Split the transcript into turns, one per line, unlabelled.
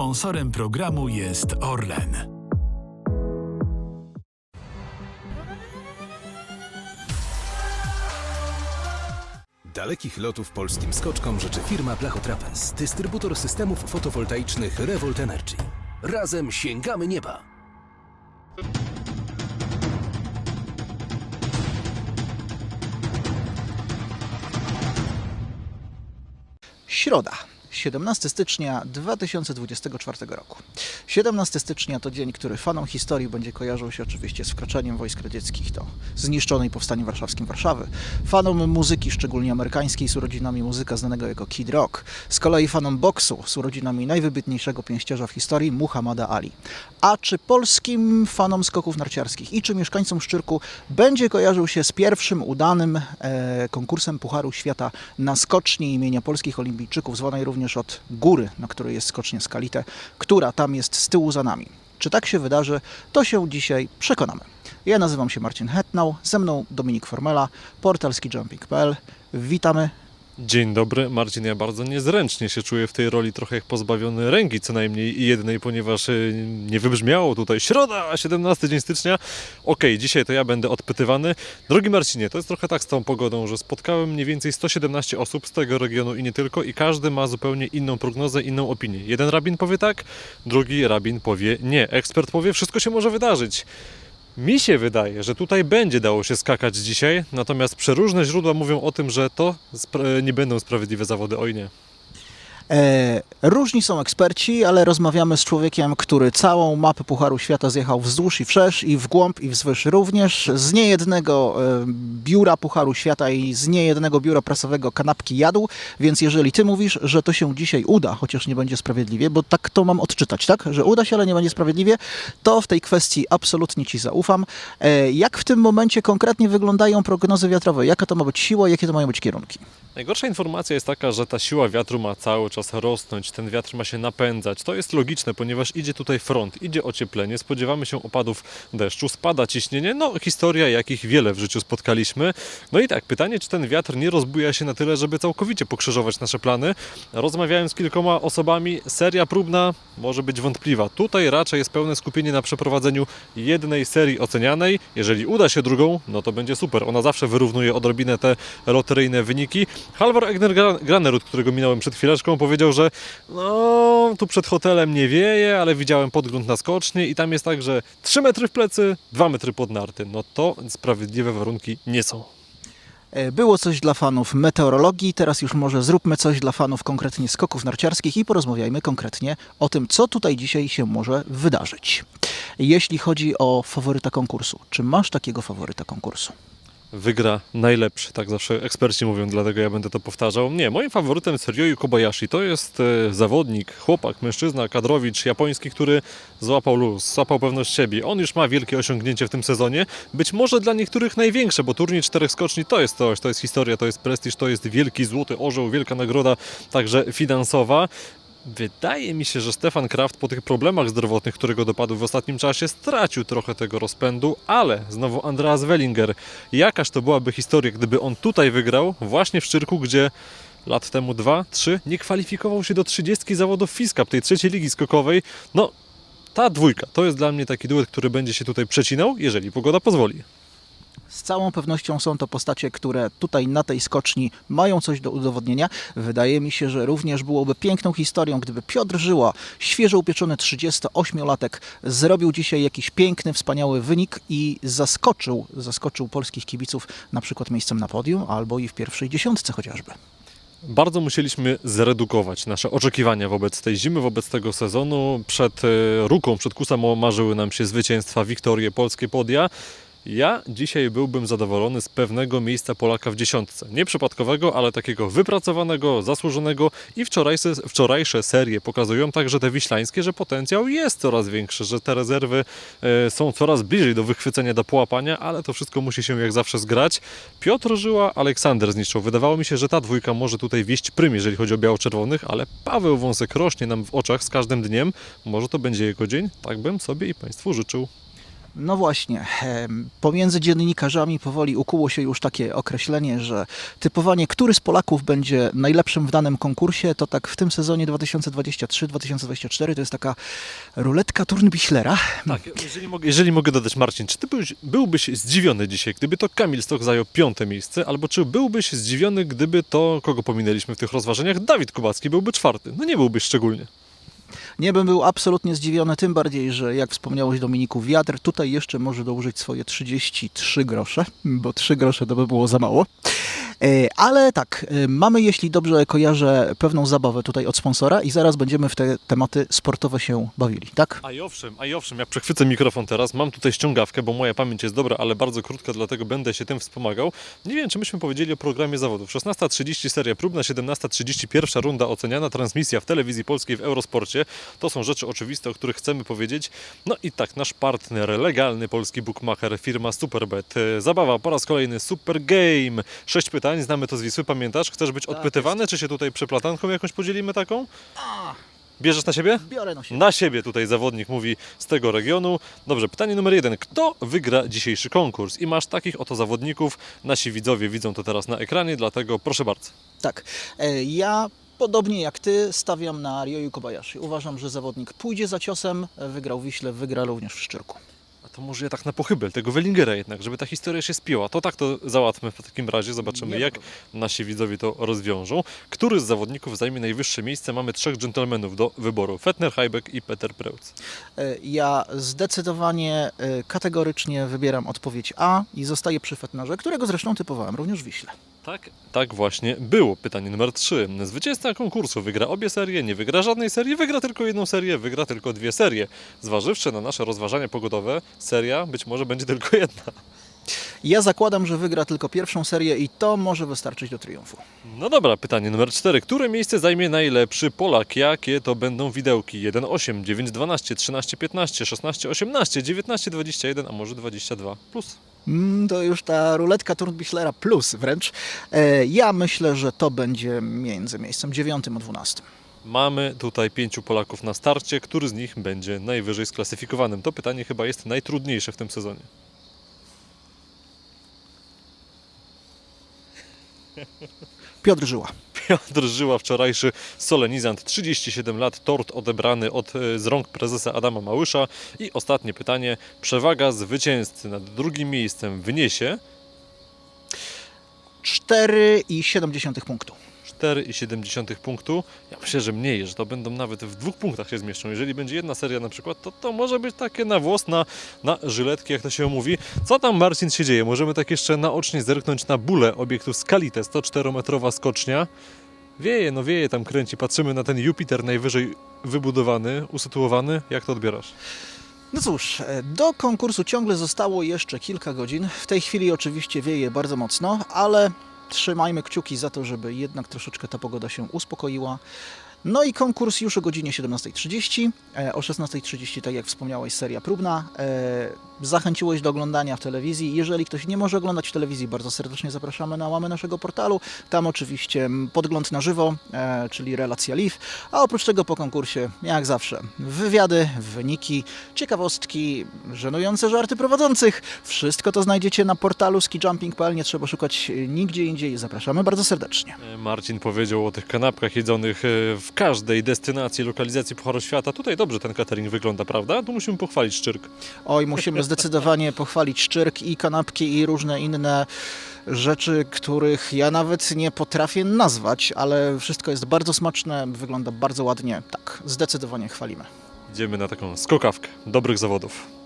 Sponsorem programu jest Orlen.
Dalekich lotów polskim skoczkom życzy firma Blachotrapez, dystrybutor systemów fotowoltaicznych Revolt Energy. Razem sięgamy nieba!
Środa, 17 stycznia 2024 roku. 17 stycznia to dzień, który fanom historii będzie kojarzył się oczywiście z wkroczeniem wojsk radzieckich do zniszczonej powstaniem warszawskim Warszawy. Fanom muzyki, szczególnie amerykańskiej, z urodzinami muzyka znanego jako Kid Rock. Z kolei fanom boksu, z urodzinami najwybitniejszego pięściarza w historii, Muhammada Ali. A czy polskim fanom skoków narciarskich i czy mieszkańcom Szczyrku będzie kojarzył się z pierwszym udanym e, konkursem Pucharu Świata na skoczni imienia polskich olimpijczyków, zwanej również od góry, na której jest skocznia Skalite, która tam jest z tyłu za nami. Czy tak się wydarzy, to się dzisiaj przekonamy. Ja nazywam się Marcin Hetnał, ze mną Dominik Formela, portal skijumping.pl. Witamy.
Dzień dobry, Marcin. Ja bardzo niezręcznie się czuję w tej roli, trochę jak pozbawiony ręki co najmniej jednej, ponieważ y, nie wybrzmiało tutaj środa, 17 dzień stycznia. Okej, dzisiaj to ja będę odpytywany. Drogi Marcinie, to jest trochę tak z tą pogodą, że spotkałem mniej więcej 117 osób z tego regionu i nie tylko i każdy ma zupełnie inną prognozę, inną opinię. Jeden rabin powie tak, drugi rabin powie nie. Ekspert powie, wszystko się może wydarzyć. Mi się wydaje, że tutaj będzie dało się skakać dzisiaj, natomiast przeróżne źródła mówią o tym, że to nie będą sprawiedliwe zawody. Oj nie.
E, różni są eksperci, ale rozmawiamy z człowiekiem, który całą mapę Pucharu Świata zjechał wzdłuż i wszerz, i w głąb, i wzwyż również. Z niejednego e, biura Pucharu Świata i z niejednego biura prasowego kanapki jadł, więc jeżeli ty mówisz, że to się dzisiaj uda, chociaż nie będzie sprawiedliwie, bo tak to mam odczytać, tak? Że uda się, ale nie będzie sprawiedliwie, to w tej kwestii absolutnie ci zaufam. E, jak w tym momencie konkretnie wyglądają prognozy wiatrowe? Jaka to ma być siła, jakie to mają być kierunki?
Najgorsza informacja jest taka, że ta siła wiatru ma cały czas rosnąć, ten wiatr ma się napędzać. To jest logiczne, ponieważ idzie tutaj front, idzie ocieplenie, spodziewamy się opadów deszczu, spada ciśnienie, no historia jakich wiele w życiu spotkaliśmy. No i tak, pytanie, czy ten wiatr nie rozbuja się na tyle, żeby całkowicie pokrzyżować nasze plany. Rozmawiałem z kilkoma osobami, seria próbna może być wątpliwa. Tutaj raczej jest pełne skupienie na przeprowadzeniu jednej serii ocenianej. Jeżeli uda się drugą, no to będzie super. Ona zawsze wyrównuje odrobinę te loteryjne wyniki. Halvor Egner Granerud, którego minąłem przed chwileczką, powiedział, że no, tu przed hotelem nie wieje, ale widziałem podgląd na skocznie i tam jest tak, że 3 metry w plecy, 2 metry pod narty. No to sprawiedliwe warunki nie są.
E, Było coś dla fanów meteorologii, teraz już może zróbmy coś dla fanów konkretnie skoków narciarskich i porozmawiajmy konkretnie o tym, co tutaj dzisiaj się może wydarzyć. Jeśli chodzi o faworyta konkursu, czy masz takiego faworyta konkursu?
Wygra najlepszy, tak zawsze eksperci mówią, dlatego ja będę to powtarzał. Nie, moim faworytem Ryoyu Kobayashi. To jest e, zawodnik, chłopak, mężczyzna, kadrowicz japoński, który złapał luz, złapał pewność siebie. On już ma wielkie osiągnięcie w tym sezonie. Być może dla niektórych największe, bo turniej czterech skoczni to jest coś, to jest historia, to jest prestiż, to jest wielki złoty orzeł, wielka nagroda, także finansowa. Wydaje mi się, że Stefan Kraft po tych problemach zdrowotnych, które go dopadły w ostatnim czasie, stracił trochę tego rozpędu, ale znowu Andreas Wellinger. Jakaż to byłaby historia, gdyby on tutaj wygrał, właśnie w Szczyrku, gdzie lat temu dwa, trzy, nie kwalifikował się do 30 zawodów FISCAP, tej trzeciej ligi skokowej. No, ta dwójka to jest dla mnie taki duet, który będzie się tutaj przecinał, jeżeli pogoda pozwoli.
Z całą pewnością są to postacie, które tutaj na tej skoczni mają coś do udowodnienia. Wydaje mi się, że również byłoby piękną historią, gdyby Piotr Żyła, świeżo upieczony 38-latek, zrobił dzisiaj jakiś piękny, wspaniały wynik i zaskoczył, zaskoczył polskich kibiców na przykład miejscem na podium albo i w pierwszej dziesiątce chociażby.
Bardzo musieliśmy zredukować nasze oczekiwania wobec tej zimy, wobec tego sezonu. Przed e, Ruką, przed Kusamo marzyły nam się zwycięstwa, wiktorie, polskie podia. Ja dzisiaj byłbym zadowolony z pewnego miejsca Polaka w dziesiątce. Nie przypadkowego, ale takiego wypracowanego, zasłużonego i wczorajsze, wczorajsze serie pokazują także te wiślańskie, że potencjał jest coraz większy, że te rezerwy e, są coraz bliżej do wychwycenia, do połapania, ale to wszystko musi się jak zawsze zgrać. Piotr Żyła, Aleksander zniszczył. Wydawało mi się, że ta dwójka może tutaj wieść prym, jeżeli chodzi o biało-czerwonych, ale Paweł Wąsek rośnie nam w oczach z każdym dniem. Może to będzie jego dzień? Tak bym sobie i Państwu życzył.
No właśnie, pomiędzy dziennikarzami powoli ukuło się już takie określenie, że typowanie, który z Polaków będzie najlepszym w danym konkursie, to tak w tym sezonie 2023-2024 to jest taka ruletka Turnbichlera.
Tak, jeżeli mogę, jeżeli mogę dodać, Marcin, czy ty byłbyś, byłbyś zdziwiony dzisiaj, gdyby to Kamil Stok zajął piąte miejsce, albo czy byłbyś zdziwiony, gdyby to, kogo pominęliśmy w tych rozważaniach, Dawid Kubacki byłby czwarty? No nie byłbyś szczególnie.
Nie bym był absolutnie zdziwiony, tym bardziej, że jak wspomniałeś Dominiku, wiatr tutaj jeszcze może dołożyć swoje 33 grosze, bo 3 grosze to by było za mało. E, Ale tak, e, mamy, jeśli dobrze kojarzę, pewną zabawę tutaj od sponsora i zaraz będziemy w te tematy sportowe się bawili, tak?
A i owszem, a i owszem, jak przechwycę mikrofon teraz, mam tutaj ściągawkę, bo moja pamięć jest dobra, ale bardzo krótka, dlatego będę się tym wspomagał. Nie wiem, czy myśmy powiedzieli o programie zawodów. 16.30 seria próbna, 17.30 pierwsza runda oceniana, transmisja w telewizji polskiej w Eurosporcie. To są rzeczy oczywiste, o których chcemy powiedzieć. No i tak, nasz partner, legalny polski bookmacher, firma Superbet. E, Zabawa po raz kolejny Super Game. Sześć pytań, znamy to z Wisły, pamiętasz? Chcesz być
Tak,
odpytywany, czy się tutaj przeplatanką jakąś podzielimy taką? Bierzesz na siebie?
Biorę na siebie.
Na siebie tutaj zawodnik mówi z tego regionu. Dobrze, pytanie numer jeden. Kto wygra dzisiejszy konkurs? I masz takich oto zawodników. Nasi widzowie widzą to teraz na ekranie, dlatego proszę bardzo.
Tak, e, ja podobnie jak ty stawiam na Ryoyu Kobayashi. Uważam, że zawodnik pójdzie za ciosem, wygrał w Wiśle, wygra również w Szczyrku.
To może ja tak na pochybel tego Wellingera jednak, żeby ta historia się spiła. To tak to załatwmy w takim razie. Zobaczymy,
Nie
jak nasi widzowie to rozwiążą. Który z zawodników zajmie najwyższe miejsce? Mamy trzech dżentelmenów do wyboru. Fetner, Hajbek i Peter Preutz.
E, Ja zdecydowanie, e, kategorycznie wybieram odpowiedź A i zostaję przy Fetnerze, którego zresztą typowałem również w Wiśle.
Tak, tak właśnie było. Pytanie numer 3. Zwycięzca konkursu wygra obie serie, nie wygra żadnej serii, wygra tylko jedną serię, wygra tylko dwie serie. Zważywszy na nasze rozważania pogodowe, seria być może będzie tylko jedna.
Ja zakładam, że wygra tylko pierwszą serię i to może wystarczyć do triumfu.
No dobra, pytanie numer 4. Które miejsce zajmie najlepszy Polak? Jakie to będą widełki? 1, 8, 9, 12, 13, 15, 16, 18, 19, 21, a może 22 plus?
Mm, To już ta ruletka Turnbichlera plus wręcz. E, Ja myślę, że to będzie między miejscem 9 a 12.
Mamy tutaj pięciu Polaków na starcie. Który z nich będzie najwyżej sklasyfikowanym? To pytanie chyba jest najtrudniejsze w tym sezonie.
Piotr Żyła.
Piotr Żyła, wczorajszy solenizant, 37 lat, tort odebrany od, e, z rąk prezesa Adama Małysza. I ostatnie pytanie, przewaga zwycięzcy nad drugim miejscem wyniesie
4,7 punktu.
4,7 punktu. Ja myślę, że mniej, że to będą nawet w dwóch punktach się zmieszczą. Jeżeli będzie jedna seria na przykład, to to może być takie na włos, na, na żyletki, jak to się mówi. Co tam, Marcin, się dzieje? Możemy tak jeszcze naocznie zerknąć na bólę obiektu Skalite, 104-metrowa skocznia. Wieje, no wieje, tam kręci. Patrzymy na ten Jupiter najwyżej wybudowany, usytuowany. Jak to odbierasz?
No cóż, e, do konkursu ciągle zostało jeszcze kilka godzin. W tej chwili oczywiście wieje bardzo mocno, ale trzymajmy kciuki za to, żeby jednak troszeczkę ta pogoda się uspokoiła. No i konkurs już o godzinie 17.30. E, O 16.30, tak jak wspomniałeś, seria próbna. E, Zachęciłeś do oglądania w telewizji. Jeżeli ktoś nie może oglądać w telewizji, bardzo serdecznie zapraszamy na łamy naszego portalu. Tam oczywiście podgląd na żywo, e, czyli relacja live. A oprócz tego po konkursie, jak zawsze, wywiady, wyniki, ciekawostki, żenujące żarty prowadzących. Wszystko to znajdziecie na portalu skijumping.pl. Nie trzeba szukać nigdzie indziej. Zapraszamy bardzo serdecznie.
Marcin powiedział o tych kanapkach jedzonych e, w każdej destynacji, lokalizacji Pucharu Świata. Tutaj dobrze ten catering wygląda, prawda? Tu musimy pochwalić Szczyrk.
Oj, musimy zdecydowanie pochwalić szczyrk i kanapki i różne inne rzeczy, których ja nawet nie potrafię nazwać, ale wszystko jest bardzo smaczne, wygląda bardzo ładnie. Tak, zdecydowanie chwalimy.
Idziemy na taką skokawkę dobrych zawodów.